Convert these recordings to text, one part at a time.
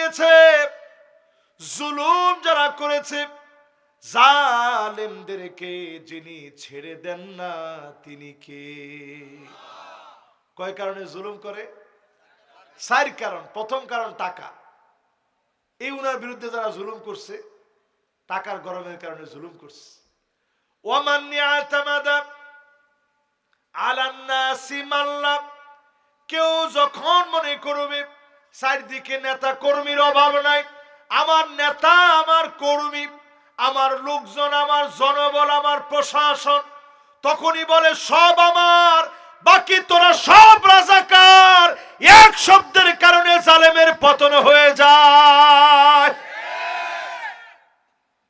দিয়েছে। জুলুম যারা করেছে, জালেমদেরকে যিনি ছেড়ে দেন না, তিনি কে? কয় কারণে জুলুম করে? চার কারণ। প্রথম কারণ, টাকা। এই উনার বিরুদ্ধে যারা জুলুম করছে, টাকার গরমের কারণে জুলুম করছে। কেউ যখন মনে করবে চারদিকে নেতা কর্মীর অভাব নাই। আমার নেতা, আমার কর্মী, আমার লোকজন, আমার জনবল, আমার প্রশাসন, তখনই বলে, সব আমার, বাকি তোরা সব রাজাকার। এক শব্দের কারণে জালেমের পতন হয়ে যায়।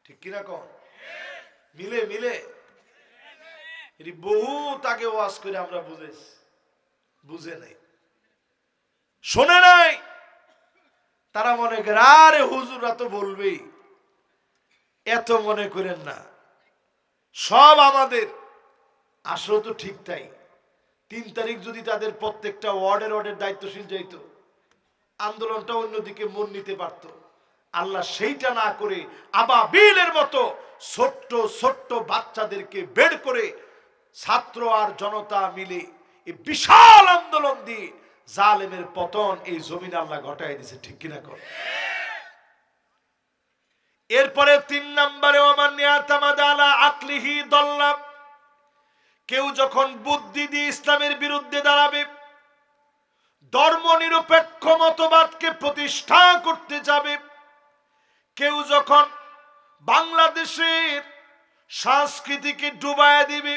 ঠিক কীরকম মিলে মিলে। এটি বহু তাকে ওয়াজ করে আমরা বুঝেছি। বুঝে নাই। শোনে নাই? তারা মনে করে, আরে হুজুরা তো বলবেই। এত মনে করেন না। সব আমাদের। আসলে তো ঠিক তাই। তিন তারিখ যদি তাদের প্রত্যেকটা ওয়ার্ডের ওয়ার্ডের দায়িত্বশীল যাইতো, আন্দোলনটা অন্যদিকে মন নিতে পারত। আল্লাহ সেইটা না করে আবাবিলের মতো ছোট্ট ছোট্ট বাচ্চাদেরকে বের করে ছাত্র আর জনতা মিলে এই বিশাল আন্দোলন দিয়ে জালেমের পতন এই জমিন আল্লাহ ঘটাই দিছে, ঠিক কিনা কর? এরপরে তিন নম্বরে আকলিহি দল্লাব কেউ যখন বুদ্ধি দিয়ে ইসলামের বিরুদ্ধে দাঁড়াবে ধর্ম নিরপেক্ষ মতবাদকে প্রতিষ্ঠা করতে যাবে, কেউ যখন বাংলাদেশের সংস্কৃতিকে ডুবায় দিবে,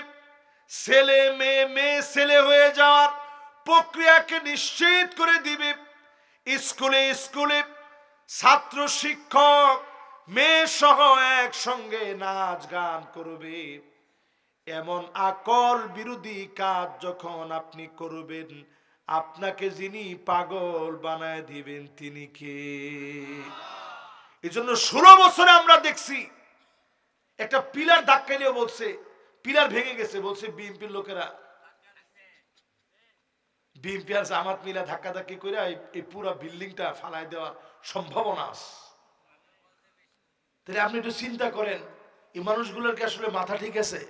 ছেলে মেয়ে মেয়ে, ছেলে হয়ে যাওয়ার প্রক্রিয়াকে নিশ্চিত করে দিবে। স্কুলে স্কুলে ছাত্র শিক্ষক মেয়ে সহ একসঙ্গে নাচ গান করবে। এমন আকল বিরোধী কাজ যখন আপনি করবেন, আপনাকে যিনি পাগল বানায় দিবেন তিনি কে? এই জন্য ষোলো বছরে আমরা দেখছি, একটা পিলার ধাক্কা নিয়ে বলছে, পিলার ভেঙে গেছে, বলছে বিএনপির লোকেরা। বিএনপি আর জামাত মিলে ধাক্কা ধাক্কি করে এই- পুরো বিল্ডিংটা ফালাই দেওয়ার সম্ভাবনা আছে। তাহলে আপনি একটু চিন্তা করেন, এই মানুষগুলোর কি আসলে মাথা ঠিক আছে?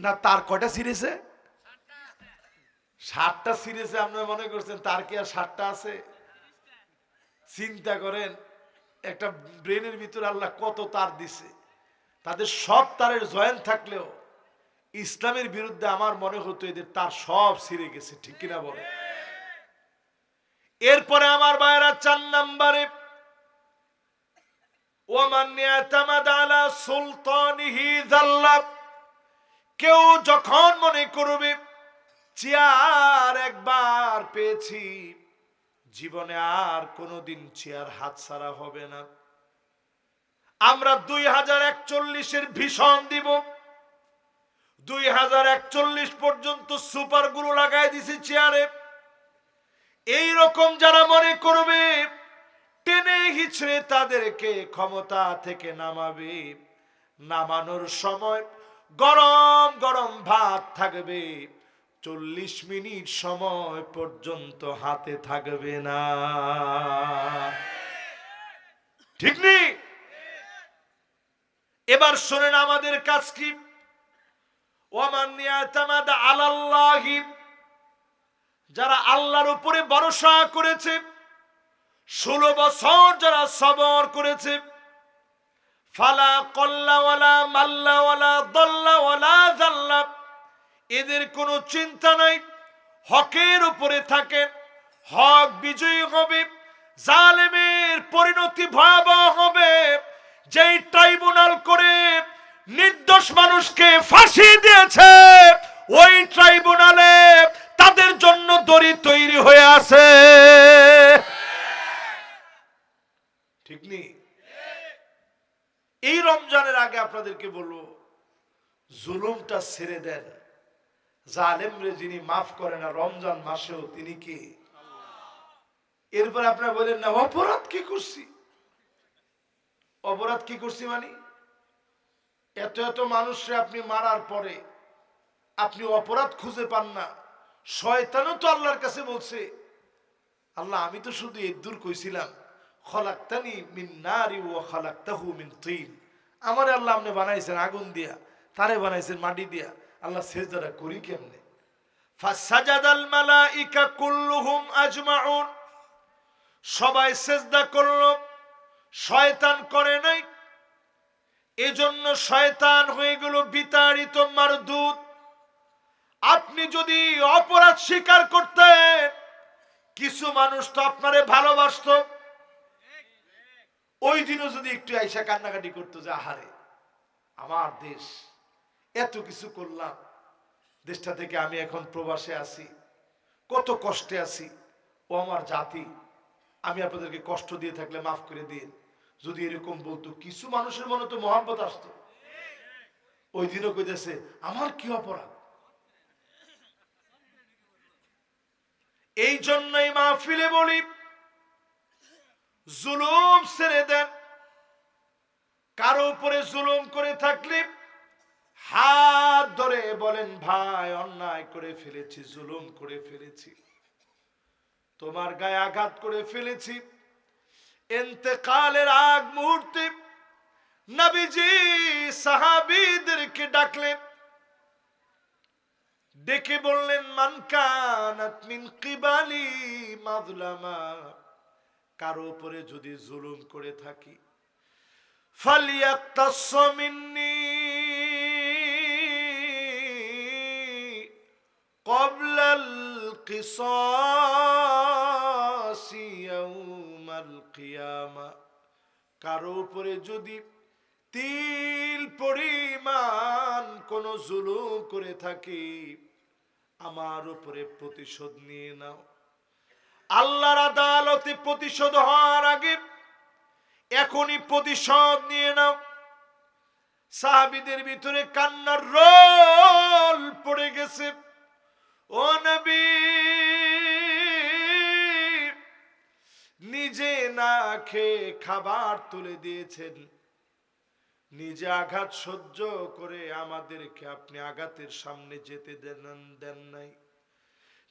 না, তার কয়টা সিরিজে ষাটটা সিরিজে আপনি মনে করছেন তার কি আর ষাটটা আছে? চিন্তা করেন, একটা ব্রেনের ভিতরে আল্লাহ কত তার দিছে। তাদের সব তারের জয়েন্ট থাকলেও ইসলামের বিরুদ্ধে আমার মনে হতো এদের তার সব ছিঁড়ে গেছে, ঠিক কিনা বলে? এরপরে আমার ভাইয়েরা চার নাম্বারে কেউ যখন মনে করবে, চেয়ার একবার পেয়েছি, জীবনে আর কোনোদিন চেয়ার হাত ছাড়া হবে না। আমরা দুই হাজার একচল্লিশের ভীষণ দিব। দুই হাজার একচল্লিশ পর্যন্ত সুপারগুলো লাগাই দিছি চেয়ারে। এই রকম যারা মনে করবে, টেনে হিচড়ে তাদেরকে ক্ষমতা থেকে নামাবে। নামানোর সময় গরম গরম ভাত থাকবে। চল্লিশ মিনিট সময় পর্যন্ত হাতে থাকবে না। ঠিক নেই? এবার শোনেন আমাদের কাজ কি? যারা আল্লাহর উপরে ভরসা করেছে, ষোলো বছর যারা সবর করেছে, ফালা কল্লাওয়ালা মাল্লাওয়ালা দল্লাওয়ালা জাল্লা, এদের কোনো চিন্তা নাই, হকের উপরে থাকে, হক বিজয়ী হবে, জালেমের পরিণতি ভয়াবহ হবে, যেই ট্রাইব্যুনাল করে নির্দোষ মানুষকে ফাঁসি দিয়েছে। ওই ট্রাইব্যুনালে তাদের জন্য দড়ি তৈরি হয়ে আছে। ঠিক নেই? এই রমজানের আগে আপনাদেরকে বলব, জুলুমটা ছেড়ে দেন। জালেমরে যিনি মাফ করেন না, রমজান মাসেও তিনি কি? এরপর আপনারা বলেন না, অপরাধ কি করছি? অপরাধ কি করছি মানে? এত এত মানুষরে আপনি মারার পরে আপনি অপরাধ খুঁজে পান না। শয়তানও তো আল্লাহর কাছে বলছে, আল্লাহ, আমি তো শুধু এদুর কইছিলাম, খলাক্তানি মিন নারি ও খলাক্তাহু মিন তিন। আমার আল্লাহ আপনি বানাইছেন আগুন দিয়া, তারে বানাইছেন মাটি দিয়া। আল্লাহ সেজদাটা করি কেমনে? ফাসাজাদাল মালাইকা কুল্লুহুম আজমাউন। সবাই সেজদা করল, শয়তান করে নাই এজন্য শয়তান হয়ে গেল বিতাড়িত মারদুত। আপনি যদি অপরাধ স্বীকার করতেন কিছু মানুষ তো আপনারে ভালোবাসতো। ওই দিনও যদি একটু আইসা কান্নাকাটি করতো যে, আহারে, আমার দেশ, এত কিছু করলাম, দেশটা থেকে আমি এখন প্রবাসে আছি, কত কষ্টে আছি, ও আমার জাতি, আমি আপনাদেরকে কষ্ট দিয়ে থাকলে মাফ করে দিন। যদি এরকম বলতো, কিছু মানুষের মনে তো মহাব্বত আসতো। ওই দিনও কইতেছে, আমার কি অপরাধ? এই জন্যই মা মাহফিলে বলি, জুলুম ছেড়ে দেন। কারও উপরে জুলুম করে থাকলে হাত ধরে বলেন, ভাই, অন্যায় করে ফেলেছি, জুলুম করে ফেলেছি। তোমার গায়ে আঘাত করে ফেলেছি। এতেকালের আগ মুহূর্তে নবীজি সাহাবিদেরকে ডাকলেন। ডেকে বললেন মানকান মাদুলামা কারও উপরে যদি জুলুম করে থাকি কবলাল কিসাসি কিয়ামা। কারও উপরে যদি তিল পরিমাণ কোন জুলুম করে থাকি, আমার উপরে প্রতিশোধ নিয়ে নাও। আল্লাহর আদালতে প্রতিশোধ হওয়ার আগে এখনই প্রতিশোধ নিয়ে নাও। সাহাবিদের ভিতরে কান্নার রোল পড়ে গেছে। ও নবী! নিজে না খেয়ে খাবার তুলে দিয়েছেন। নিজে আঘাত সহ্য করে আমাদেরকে আপনি আঘাতের সামনে যেতে দেন নাই।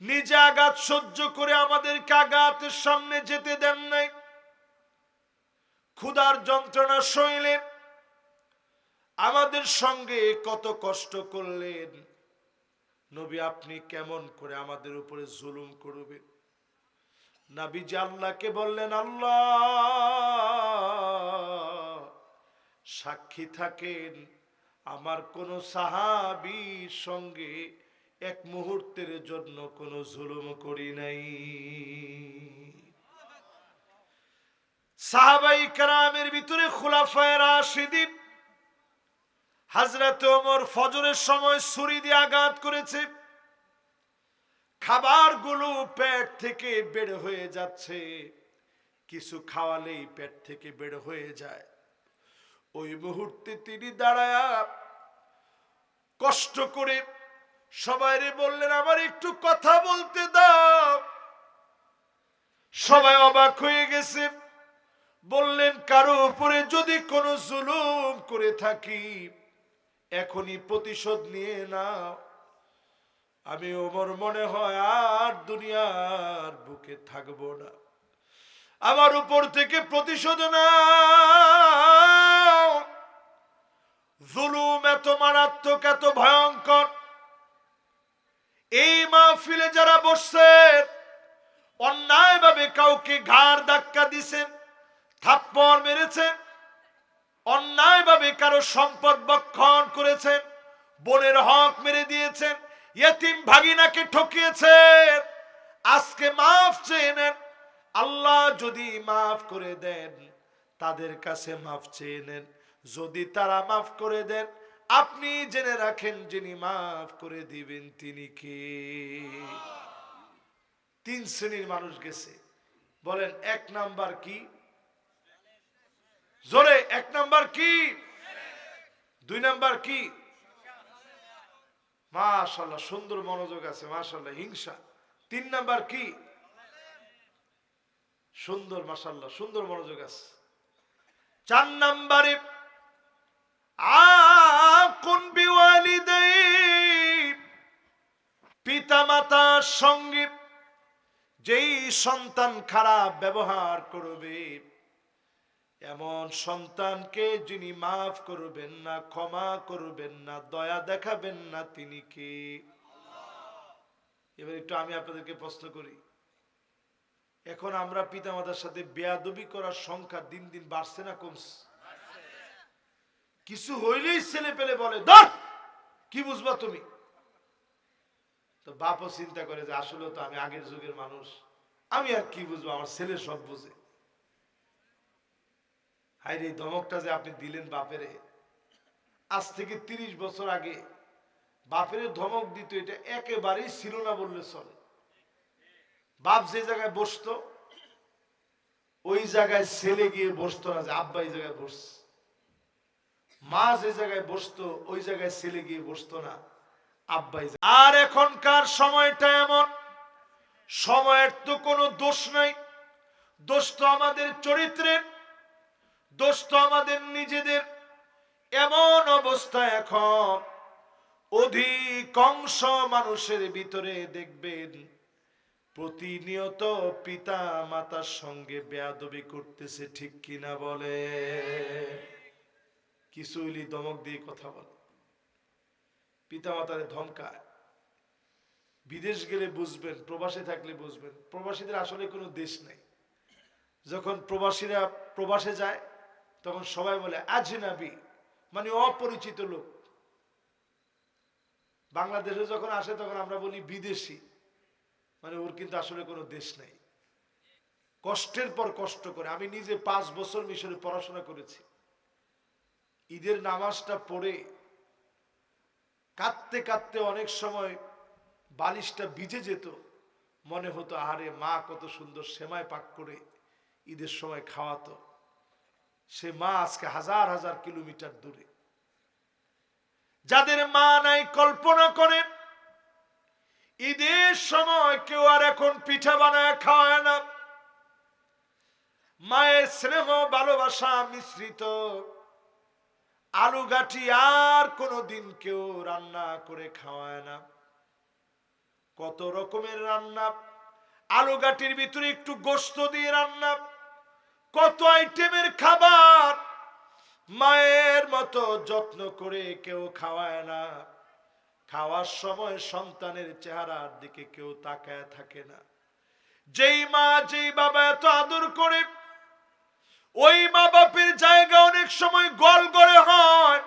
নিজে আঘাত সহ্য করে আমাদেরকে আঘাতের সামনে যেতে দেন নাই। ক্ষুধার যন্ত্রণা সইলেন আমাদের সঙ্গে কত কষ্ট করলেন। নবী, আপনি কেমন করে আমাদের উপরে জুলুম করবেন? নাবিজি আল্লাহকে বললেন, আল্লাহ, সাক্ষী থাকেন আমার কোন সাহাবির সঙ্গে। এক মুহূর্তের জন্য কোনো জুলুম করি নাই। সাহাবাই কারামের ভিতরে খোলাফায় রাশিদিন হাজরত ওমর ফজরের সময় ছুরি দিয়ে আঘাত করেছে। খাবারগুলো পেট থেকে বের হয়ে যাচ্ছে। কিছু খাওয়ালেই পেট থেকে বের হয়ে যায়। ওই মুহূর্তে তিনি দাঁড়ায়া কষ্ট করে সবাইরে বললেন, আমার একটু কথা বলতে দাও। সবাই অবাক হয়ে গেছে। বললেন, কারও উপরে যদি কোনো জুলুম করে থাকি, এখনই প্রতিশোধ নিয়ে নাও। আমি ওমর মনে হয় আর দুনিয়ার বুকে থাকব না। আমার উপর থেকে প্রতিশোধ নাও। জুলুম এত মারাত্মক, এত ভয়ঙ্কর। এই মাহফিলে যারা বসছেন অন্যায় ভাবে কাউকে ঘাড় ধাক্কা দিছেন, থাপ্পড় মেরেছেন অন্যায় ভাবে কারও সম্পদ বক্ষণ করেছেন, বোনের হক মেরে দিয়েছেন ইয়েতিম ভাগিনাকে ঠকিয়েছেন। আজকে মাফ চেয়ে নেন। আল্লাহ যদি মাফ করে দেন, তাদের কাছে মাফ চেয়ে নেন। যদি তারা মাফ করে দেন, আপনি জেনে রাখেন যিনি মাফ করে দিবেন তিনি কে? তিন শ্রেণির মানুষ গেছে। বলেন, এক নাম্বার কি? জোরে, এক নাম্বার কি? দুই নাম্বার কি? মাশাল্লাহ সুন্দর মনোযোগ আছে মাশাল্লাহ হিংসা। তিন নাম্বার কি? সুন্দর মাশাল্লাহ সুন্দর মনোযোগ আছে। চার নাম্বারে বিওয়ালিদাই পিতা মাতার সঙ্গে যেই সন্তান খারাপ ব্যবহার করবে এমন সন্তানকে যিনি মাফ করবেন না, ক্ষমা করবেন না, দয়া দেখাবেন না, তিনি কে? এবার একটু আমি আপনাদেরকে প্রশ্ন করি। এখন আমরা পিতামাতার সাথে বেয়াদবি করার সংখ্যা দিন দিন বাড়ছে না কমছে? কিছু হইলেই ছেলে পেলে বলে, ধর, কি বুঝবা তুমি? তো বাপও চিন্তা করে যে আসলে তো আমি আগের যুগের মানুষ। আমি আর কি বুঝব? আমার ছেলে সব বুঝে। হাই রে, ধমকটা যে আপনি দিলেন বাপেরে। আজ থেকে তিরিশ বছর আগে বাপের ধমক দিত, এটা একেবারেই ছিল না বললে চলে। বাপ যে জায়গায় বসতো, ওই জায়গায় ছেলে গিয়ে বসতো না যে আব্বা এই জায়গায় বসছে মা যে জায়গায় বসতো, ওই জায়গায় ছেলে গিয়ে বসতো না আব্বাই আর এখনকার সময়টা এমন, সময়ের তো কোনো দোষ নাই। দোষ তো আমাদের চরিত্রের। দোষ তো আমাদের নিজেদের এমন অবস্থা এখন। অধিকাংশ মানুষের ভিতরে দেখবেন, প্রতিনিয়ত পিতা মাতার সঙ্গে বেয়াদবি করতেছে, ঠিক কিনা বলে? কিছু দমক দিয়ে কথা বলে। পিতা মাতারে ধমকায়। বিদেশ গেলে বুঝবেন, প্রবাসে থাকলে বুঝবেন। প্রবাসীদের আসলে কোনো দেশ নেই। যখন প্রবাসীরা প্রবাসে যায় তখন সবাই বলে, আজনাবি। মানে অপরিচিত লোক। বাংলাদেশে যখন আসে, তখন আমরা বলি বিদেশি। মানে ওর কিন্তু আসলে কোনো দেশ নেই। কষ্টের পর কষ্ট করে। আমি নিজে পাঁচ বছর মিশরে পড়াশোনা করেছি। ঈদের নামাজটা পড়ে কাঁদতে কাঁদতে অনেক সময় বালিশটা ভিজে যেত। মনে হতো আরে মা কত সুন্দর সেমায় পাক করে ঈদের সময় খাওয়াতো। সে মা আজকে হাজার হাজার কিলোমিটার দূরে। যাদের মা নাই কল্পনা করেন, ঈদের সময় কেউ আর এখন পিঠা বানায় খাওয়ায় না। মায়ের স্নেহ, ভালোবাসা মিশ্রিত। আলু গাঠি আর কোনোদিন কেউ রান্না করে খাওয়ায় না। কত রকমের রান্না। আলু গাঠির ভিতরে একটু গোস্ত দিয়ে রান্না। কত আইটেমের খাবার মায়ের মতো যত্ন করে কেউ খাওয়ায় না। খাওয়ার সময় সন্তানের চেহারার দিকে কেউ তাকায় থাকে না। যেই মা, যেই বাবা এত আদর করে, ওই মা বাপের জায়গা অনেক সময় গল গড়ে হয়।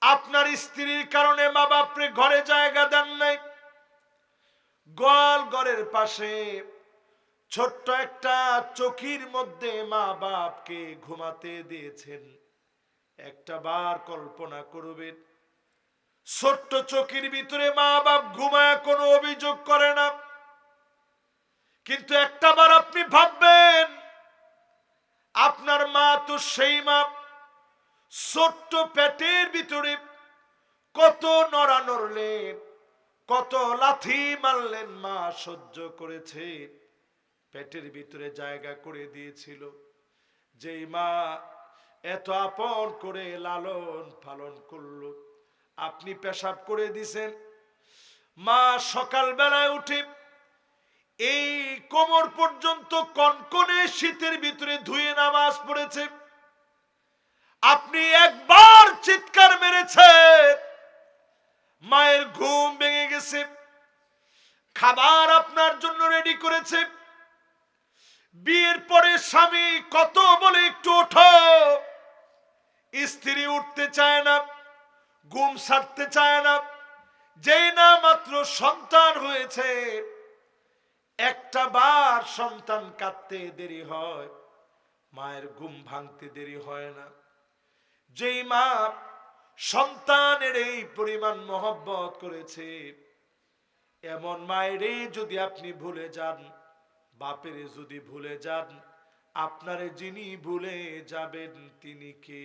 আপনার স্ত্রীর কারণে মা বাপরে ঘরে জায়গা দেন নাই। গোয়াল ঘরের পাশে ছোট্ট একটা চকির মধ্যে মা বাপকে ঘুমাতে দিয়েছেন। একটা বার কল্পনা করবেন, ছোট্ট চকির ভিতরে মা বাপ ঘুমায়, কোনো অভিযোগ করে না। কিন্তু একটা বার আপনি ভাববেন, আপনার মা তো সেই মা, ছোট্ট পেটের ভিতরে কত নড়া নড়লেন কত লাথি মারলেন মা সহ্য করেছে পেটের ভিতরে জায়গা করে দিয়েছিল। যেই মা এত আপন করে লালন পালন করল, আপনি পেশাব করে দিছেন। মা সকাল বেলায় উঠে এই কোমর পর্যন্ত কনকনে শীতের ভিতরে ধুয়ে নামাজ পড়েছে। আপনি একবার চিৎকার মেরেছে মায়ের ঘুম ভেঙে গেছে। খাবার আপনার জন্য রেডি করেছে। বিয়ের পরে স্বামী কত বলে একটু ওঠো। স্ত্রী উঠতে চায় না গুম সারতে চায় না, যেই না মাত্র সন্তান হয়েছে, একটা বার সন্তান কাঁদতে দেরি হয়, মায়ের ঘুম ভাঙতে দেরি হয় না। যেই মা সন্তানের এই পরিমাণ মহব্বত করেছে, এমন মায়েরই যদি আপনি ভুলে যান বাপের যদি ভুলে যান আপনারে যিনি ভুলে যাবেন তিনি কে?